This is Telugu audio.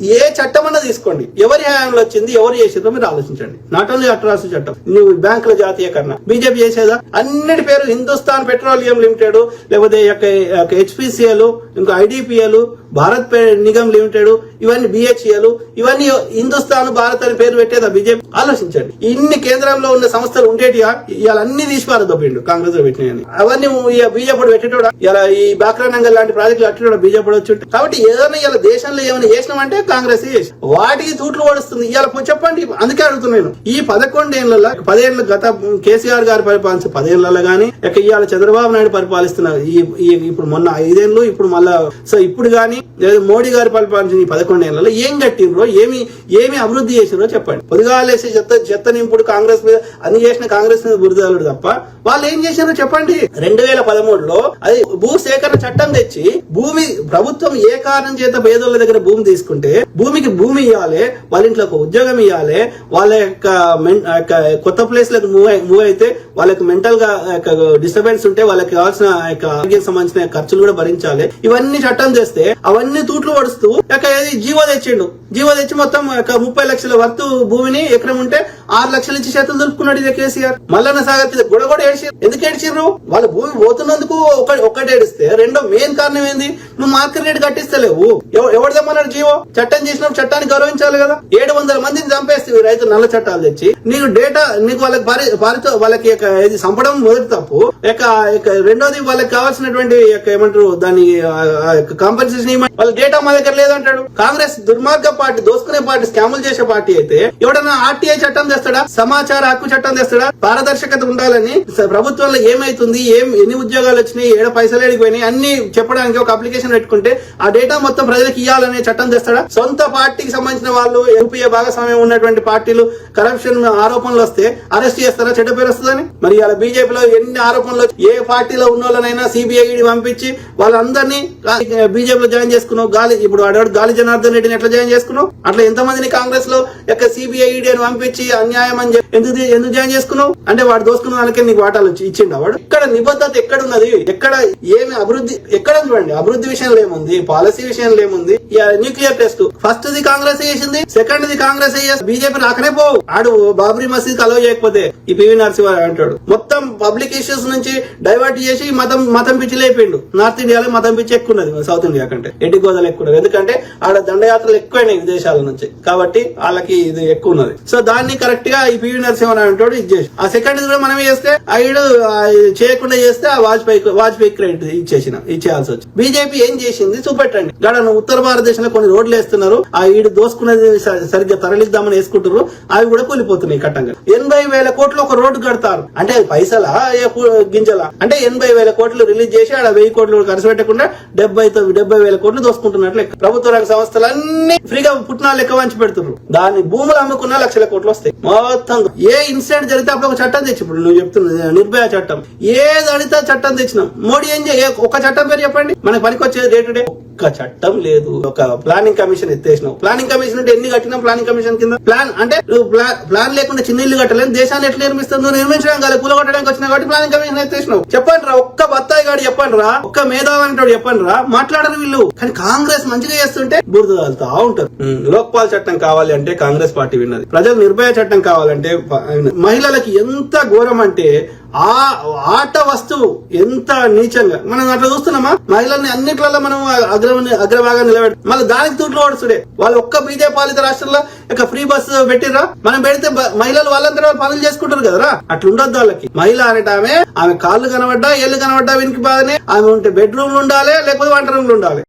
ఏ చట్టం అన్నా తీసుకోండి. ఎవరి హయాంలో వచ్చింది ఎవరు చేసిందో మీరు ఆలోచించండి. నాట్ ఓన్లీ అట్రాసిటీ చట్టం నువ్వు బ్యాంకుల జాతీయకరణ బీజేపీ చేసేదా? అన్నిటి పేరు హిందుస్థాన్ పెట్రోలియం లిమిటెడ్ లేకపోతే హెచ్పిసిఎల్ ఇంకా ఐడిపిఎల్ భారత్ పే నిగమ్ లిమిటెడ్ ఇవన్నీ బిహెచ్ఎల్ ఇవన్నీ హిందుస్థాన్ భారత్ అని పేరు పెట్టేదా బీజేపీ. ఆలోచించండి. ఇన్ని కేంద్రంలో ఉన్న సంస్థలు ఉండేటిగా ఇవాళ అన్ని తీసి పారదొప్పిండు కాంగ్రెస్ పెట్టినాయని అవన్నీ బీజేపీ పెట్టేటోడా? ఇలా ఈ బాక్రానంగల్ లాంటి ప్రాజెక్టులు అట్టేటోడా బీజేపీ వచ్చి కాబట్టి ఏదైనా ఇలా దేశంలో ఏమైనా చేసినామంటే కాంగ్రెస్ చేసి వాటికి తూట్లు పడుస్తుంది ఇవాళ చెప్పండి. అందుకే అడుగుతున్నాను ఈ పదకొండేళ్ళలో పదేళ్ళ గత కేసీఆర్ గారు పరిపాలించిన పదేళ్ళలో గానీ ఇక ఇవాళ చంద్రబాబు నాయుడు పరిపాలిస్తున్న ఈ ఇప్పుడు మొన్న ఐదేళ్ళు ఇప్పుడు మళ్ళా సో ఇప్పుడు గానీ లేదు మోడీ గారు పరిపాలించిన ఈ పదకొండేళ్ళలో ఏం కట్టిండ్రో ఏమి ఏమి అభివృద్ధి చేసిండ్రో చెప్పండి. పొదుగాలేసి చెత్త చెత్త నింపుడు కాంగ్రెస్ మీద అన్ని చేసిన కాంగ్రెస్ మీద బురదలుడు తప్ప వాళ్ళు ఏం చేశారో చెప్పండి. రెండు వేల పదమూడులో అది భూ సేకరణ చట్టం తెచ్చి భూమి ప్రభుత్వం ఏ కారణం చేత పేదోళ్ళ దగ్గర భూమి తీసుకుంటే భూమికి భూమి ఇవ్వాలి వాళ్ళ ఇంట్లో ఒక ఉద్యోగం ఇవ్వాలి వాళ్ళ యొక్క కొత్త ప్లేస్లకు మూవ్ మూవ్ అయితే వాళ్ళకి మెంటల్గా డిస్టర్బెన్స్ ఉంటే వాళ్ళకి కావాల్సిన ఆరోగ్యం సంబంధించిన ఖర్చులు కూడా భరించాలి. ఇవన్నీ చట్టం చేస్తే అవన్నీ తూట్లు పడుస్తూ జీవో తెచ్చిండు. జీవో తెచ్చి మొత్తం ఒక ముప్పై లక్షల వర్తు భూమిని ఎకరం ఉంటే ఆరు లక్షల నుంచి చేతులు దులుపుకున్నాడు ఇదే కేసీఆర్. మల్లన్న సాగర్ మీద కూడా కూడా ఏడ్చారు ఎందుకు ఏడ్చిర్రు? వాళ్ళ భూమి పోతున్నందుకు ఒకటి ఒక్కటి ఏడిస్తే రెండో మెయిన్ కారణం ఏంది? నువ్వు మార్కెట్ రేట్ కట్టిస్తలేవు. ఎవ- ఎవడు జీవో? చట్టం చేసిన చట్టాన్ని గౌరవించాలి కదా. ఏడు వందల మందిని చంపేస్తే రైతు నల్ల చట్టాలు తెచ్చి నీకు డేటా నీకు వాళ్ళకి భారీ వాళ్ళకి ఇది చంపడం మొదటి తప్పు. ఇక రెండోది వాళ్ళకి కావాల్సినటువంటి ఏమంటారు దాని కాంపెన్సేషన్ ఇవ్వమని వాళ్ళ డేటా మా దగ్గర లేదంటాడు. కాంగ్రెస్ దుర్మార్గ పార్టీ దోసుకునే పార్టీ స్కాములు చేసే పార్టీ అయితే ఎవడన్నా ఆర్టీఐ చట్టం తెస్తాడా? సమాచార హక్కు చట్టం తెస్తాడా? పారదర్శకత ఉండాలని ప్రభుత్వంలో ఏమైతుంది? ఏం ఎన్ని ఉద్యోగాలు వచ్చినాయి? ఏడ పైసలు ఏడిపోయినాయి అన్ని చెప్పడానికి ఒక అప్లికేషన్ పెట్టుకుంటే ఆ డేటా మొత్తం ప్రజలకు ఇవ్వాలనే చట్టం తెస్తాడా? సొంత పార్టీకి సంబంధించిన వాళ్ళు యూపీఏ భాగస్వామ్యం ఉన్నటువంటి పార్టీలు కరప్షన్ ఆరోపణలు వస్తే అరెస్ట్ చేస్తారా? చెడ్డ పేరు వస్తుందని? మరి ఇలా బీజేపీలో ఎన్ని ఆరోపణలు ఏ పార్టీలో ఉన్న వాళ్ళనైనా సిబిఐ పంపించి వాళ్ళందరినీ బీజేపీలో జాయిన్ చేసి చేసుకున్నావు? గాలి ఇప్పుడు అడవాడు గాలి జనార్దన్ రెడ్డిని ఎట్లా జాయిన్ చేసుకున్నావు? అట్లా ఎంతమందిని కాంగ్రెస్లో యొక్క సిబిఐ అని పంపించి అన్యాయం అని ఎందుకు ఎందుకు జాయిన్ చేసుకున్నావు? అంటే వాడు దోసుకున్న దానికే నీకు వాటాలు ఇచ్చిండు వాడు? ఇక్కడ నిబద్ధత ఎక్కడ ఉన్నది ఎక్కడ ఏమి అభివృద్ధి ఎక్కడ చూడండి అభివృద్ధి విషయంలో ఏముంది? పాలసీ విషయంలో ఏముంది? Nuclear test first the Congress చేసింది? సెకండ్ ది కాంగ్రెస్ బీజేపీ రాకనే పోవు. ఆడు బాబ్రీ మసీద్ అలవ్ చేయకపోతే ఈ పివి నరసింహారావు అంటాడు. మొత్తం పబ్లిక్ ఇష్యూస్ నుంచి డైవర్ట్ చేసి మతం మతం పిచ్చి లేపిండు. నార్త్ ఇండియాలో మతం పిచ్చి ఎక్కువ ఉన్నది సౌత్ ఇండియా కంటే. ఎడ్డి గోదలు ఎక్కువ ఉన్నది ఎందుకంటే ఆడ దండయాత్రలు ఎక్కువైనాయి విదేశాల నుంచి. కాబట్టి వాళ్ళకి ఇది ఎక్కువ ఉన్నది సో దాన్ని కరెక్ట్గా ఈ పివి నరసింహన్ అంటాడు ఇది చేసి. ఆ సెకండ్ కూడా మనం చేస్తే ఐడు చేయకుండా చేస్తే ఆ వాజ్పేయి వాజ్పేయి క్రెడిట్ ఇచ్చేసిన ఇచ్చేయాల్సి వచ్చి బీజేపీ ఏం చేసింది? చూపెట్టండి గడ ఉత్తర భారతదేశంలో కొన్ని రోడ్లు వేస్తున్నారు ఆ ఈడు దోసుకునేది సరిగ్గా తరలిద్దామని వేసుకుంటారు అవి కూడా కూలిపోతున్నాయి కట్టంగా ఎనభై వేల కోట్లు ఒక రోడ్డు కడతారు. అంటే అది పైసల? గింజల? గింజలా? అంటే ఎనభై వేల కోట్లు రిలీజ్ చేసి ఆడ వెయ్యి కోట్లు ఖర్చు పెట్టకుండా డెబ్బై డెబ్బై వేల కోట్లు దోసుకుంటున్నట్లు లెక్క. ప్రభుత్వ రంగ సంస్థలు అన్ని ఫ్రీగా పుట్టినాలు లెక్క వంచి పెడుతున్నారు. దాని భూములు అమ్ముకున్న లక్షల కోట్లు వస్తాయి. మొత్తం ఏ ఇన్సిడెంట్ జరిగితే అప్పుడు ఒక చట్టం తెచ్చి ఇప్పుడు నువ్వు చెప్తున్నా నిర్భయ చట్టం. ఏది అడిగితే చట్టం తెచ్చినాం మోడీ ఏం చేయ ఒక చట్టం పేరు చెప్పండి. మనకి పనికొచ్చేది డే టు డే ఒక్క చట్టం లేదు. ఒక ప్లానింగ్ కమిషన్ ఎత్తేసినావు. ప్లానింగ్ కమిషన్ అంటే ఎన్ని కట్టినా ప్లానింగ్ కమిషన్ కింద? ప్లాన్ అంటే నువ్వు ప్లాన్ లేకుండా చిన్న ఇల్లు కట్టలేని దేశాన్ని ఎట్లా నిర్మిస్తుంది నువ్వు నిర్మించడం కాదు కూలగొట్టడానికి వచ్చినా కాబట్టి ప్లానింగ్ కమిషన్ ఎత్తేసినావు చెప్పండి రా ఒక్క బత్తాయి గాడు చెప్పండి రా ఒక్క మేధావి అనేటోడు చెప్పండి రా మాట్లాడరు వీళ్ళు. కానీ కాంగ్రెస్ మంచిగా చేస్తుంటే బురద తాగుతా ఉంటారు లోక్పాల్ చట్టం కావాలి అంటే కాంగ్రెస్ పార్టీ విన్నది. ప్రజలు నిర్భయ చట్టం కావాలంటే మహిళలకి ఎంత ఘోరం అంటే ఆ ఆట వస్తువు ఎంత నీచంగా. మనం అట్లా చూస్తున్నామా? మహిళల్ని అన్నిట్లలో మనం అగ్ర అగ్రభాగా నిలబెట్టి మళ్ళీ దానికి తూట్లు ఓడుచుడే వాళ్ళు ఒక్క బీజేపీ పాలిత రాష్ట్రంలో ఇక ఫ్రీ బస్సు పెట్టిరా మనం పెడితే మహిళలు వాళ్ళందరూ పనులు చేసుకుంటారు కదరా? అట్లా ఉండొద్దు వాళ్ళకి. మహిళ అనేట ఆమె ఆమె కాళ్ళు కనబడ్డా ఏళ్ళు కనబడ్డా వీనికి బాగానే ఆమె ఉంటే బెడ్రూమ్లు ఉండాలి లేకపోతే వంట రూమ్లు ఉండాలి.